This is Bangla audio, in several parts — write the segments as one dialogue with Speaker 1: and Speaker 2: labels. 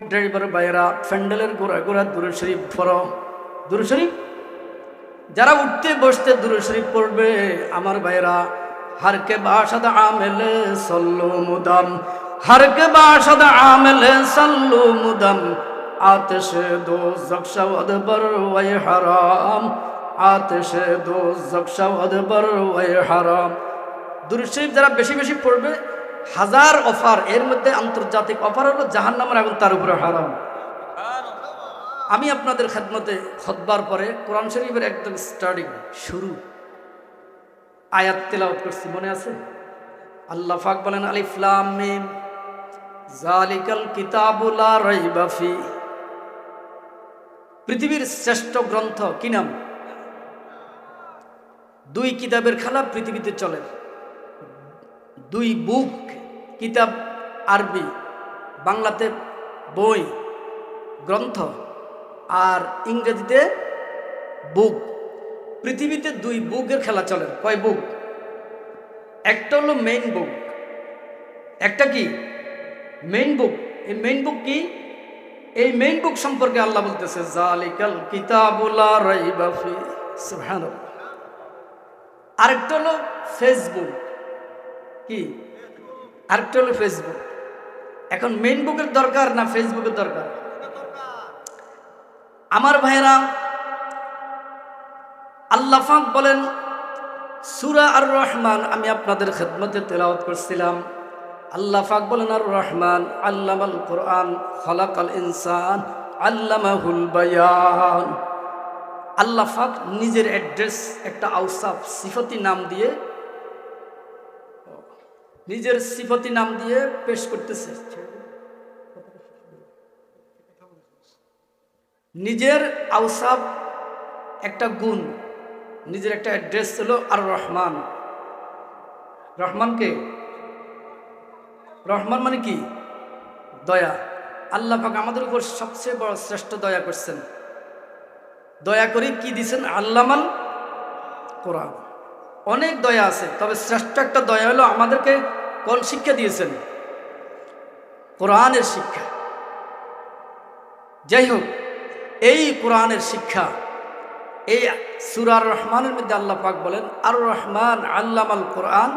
Speaker 1: ড্রাইভার বাইরা ফ্যান্ডেলের গোড়া গোড়া দূরে শরীফ শরীফ? যারা উঠতে বসতে দূরে পড়বে, আমার ভাইরা হারকে বাসাদ আমেলে সল্লু মুদাম হারকে বাসাদ আমেলে সল্লু মুদাম, আতশে দো জকশাওয়াদ বর ওয়াই হারাম, আতশে দো জকশাওয়াদ বর ওয়াই হারাম। দূরে যারা বেশি বেশি পড়বে হাজার অফার, এর মধ্যে আন্তর্জাতিক অফার হলো জাহান নামের এবং তার উপরে হারাম। আমি আপনাদের খেদমতে খতবার পরে কোরআন শরীফের একদম স্টার্টিং শুরু আয়াত তেলাওয়াত করছি, মনে আছে? আল্লাহ পাক বলেন আলিফলাম মিম জালিকাল কিতাবুলা রাইবা ফি। পৃথিবীর শ্রেষ্ঠ গ্রন্থ কি নাম? দুই কিতাবের খেলা পৃথিবীতে চলে। দুই বুক কিতাব, আরবি, বাংলাতে বই, গ্রন্থ আর ইংরেজিতে বুক। পৃথিবীতে দুই বুকের খেলা চলে। কয় বুক? একটা হলো মেইন বুক একটা কি? মেইন বুক এই মেইন বুক কি? এই মেইন বুক সম্পর্কে আল্লাহ বলতেছে, জালিকাল কিতাবুলা রাইবা ফি সুবহানাল্লাহ। আরেকটা হলো ফেসবুক কি? আরেকটা হলো ফেসবুক এখন মেইন বুকের দরকার না ফেসবুকের দরকার? আমার ভাইরা আল্লাফাক বলেন, সুরা আর রহমান আমি আপনাদের খেদমতে তেলাওয়াত করছিলাম। আল্লাহ ফাক বলেন আর রহমান আল্লামাল কোরআন, খলাকাল ইনসান আল্লামাহুল বায়ান। আল্লাহ ফাক নিজের অ্যাড্রেস, একটা আউসাফ সিফতি নাম দিয়ে নিজের সিফতি নাম দিয়ে পেশ করতেছে। নিজের আউসাব একটা গুণ, নিজের একটা অ্যাড্রেস ছিল আর রহমান রহমানকে? রহমান মানে কি? দয়া। আল্লাহ পাক আমাদের উপর সবচেয়ে বড় শ্রেষ্ঠ দয়া করছেন। দয়া করে কি দিছেন? আল্লামান কোরআন। অনেক দয়া আছে, তবে শ্রেষ্ঠ একটা দয়া হলো আমাদেরকে কোন শিক্ষা দিয়েছেন? কোরআনের শিক্ষা। যাই হোক, এই কোরআনের শিক্ষা, এই সুরার রহমানের মধ্যে আল্লাহ পাক বলেন, আর রহমান আল্লাম আল কোরআন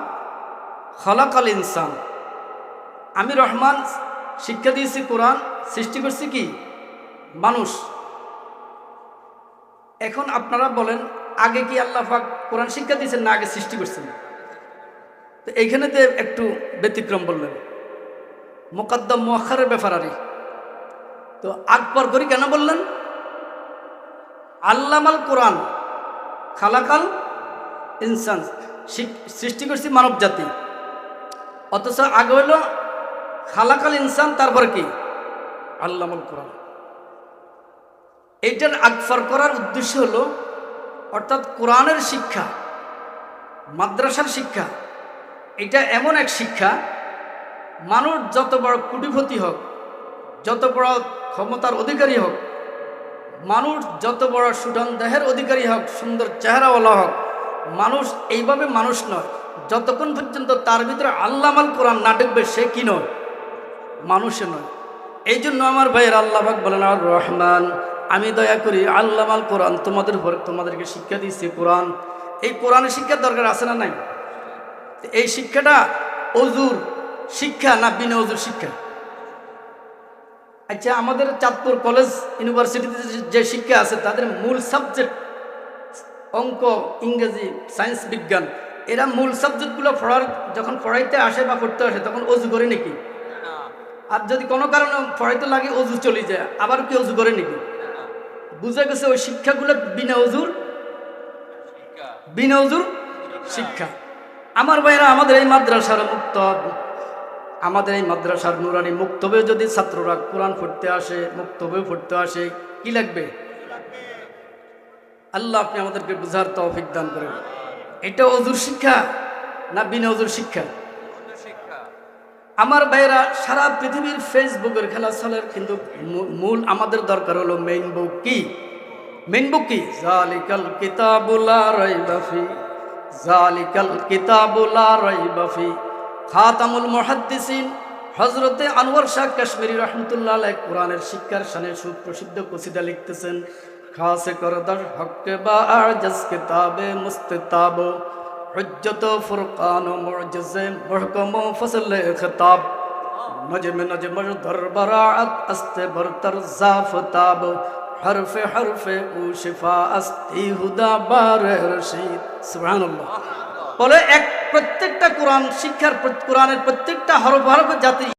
Speaker 1: খলাকাল ইনসান। আমি রহমান, শিক্ষা দিয়েছি কোরআন, সৃষ্টি করছি কি? মানুষ। এখন আপনারা বলেন আগে কি আল্লাহ কোরআন শিক্ষা দিয়েছেন না আগে সৃষ্টি করছেন? তো এইখানেতে একটু ব্যতিক্রম বললেন। মোকাদ্দম মোয়াখারের ব্যাপার আরে। তো আকবর করি কেন বললেন? আল্লামাল কোরআন খালাকাল ইনসান সৃষ্টি করছি মানব জাতি। অথচ আগে হইল খালাকাল ইনসান, তারপরে কি? আল্লামাল কোরআন। এইটার আকফর করার উদ্দেশ্য হলো অর্থাৎ কোরআনের শিক্ষা, মাদ্রাসার শিক্ষা, এটা এমন এক শিক্ষা, মানুষ যত বড় কুটিপতি হোক, যত বড় ক্ষমতার অধিকারী হোক, মানুষ যত বড় সুডন দেহের অধিকারী হোক, সুন্দর চেহারাওয়ালা হোক, মানুষ এইভাবে মানুষ নয়। যতক্ষণ পর্যন্ত তার ভিতরে আল্লামাল কোরআন না ঢুকবে, সে কি নয়? মানুষে নয়। এই জন্য আমার ভাইয়ের আল্লাহাক বলেন, আর রহমান আমি দয়া করি আল্লামাল কোরআন তোমাদের উপর তোমাদেরকে শিক্ষা দিচ্ছি কোরআন। এই কোরআনের শিক্ষার দরকার আছে না নাই? এই শিক্ষাটা অজুর শিক্ষা না বিনা অজুর শিক্ষা? আচ্ছা আমাদের চাঁদপুর কলেজ ইউনিভার্সিটিতে যে শিক্ষা আছে তাদের মূল সাবজেক্ট অঙ্ক ইংরেজি সায়েন্স বিজ্ঞান। এরা মূল সাবজেক্টগুলো পড়ার যখন পড়াইতে আসে বা পড়তে আসে তখন অজু করে নাকি? আর যদি কোনো কারণে পড়াইতে লাগে অজু চলে যায় আবার কি অজু করে নাকি? বুঝে গেছে ওই শিক্ষাগুলো বিনা অজুর বিনা অজুর শিক্ষা। আমার ভাইরা আমাদের এই মাদ্রাসার মুক্ত আমাদের এই মাদ্রাসার নুরানি মুক্তবে যদি ছাত্ররা কোরআন পড়তে আসে মুক্তবে পড়তে আসে কি লাগবে? আল্লাহ আপনি আমাদেরকে বুঝার তৌফিক দান করেন। এটা অজুর শিক্ষা না বিনা অজুর শিক্ষা। আমার ভাইরা সারা পৃথিবীর ফেসবুকের খেলা চলে, কিন্তু মূল আমাদের দরকার হলো মেইন বুক কি? মেইন বুক কি? জালিকাল কিতাবুলা রাইবাফি জালিকাল কিতাবুলা রাইবাফি খাতামুল মুহাদ্দিসিন হজরতে আনোয়ার শাহ কাশ্মীরি রহমতুল্লাহ আলাই কোরআনের শিক্ষার সানে সুপ্রসিদ্ধ কসিদা লিখতেছেন, খাসে করদার হককে বা আজস কিতাবে হজ্জত ফুরকান মুহকম ফসল খিতাব। নজম নজম দরবরাত আস্তে বরতর জাফতাব হরফে হরফে ও শিফা আস্তি হুদা বার রশিদ। সুবহানাল্লাহ। বলে এক প্রত্যেকটা কোরআন, শিক্ষার কোরআনের প্রত্যেকটা হরফ হরফ জাতির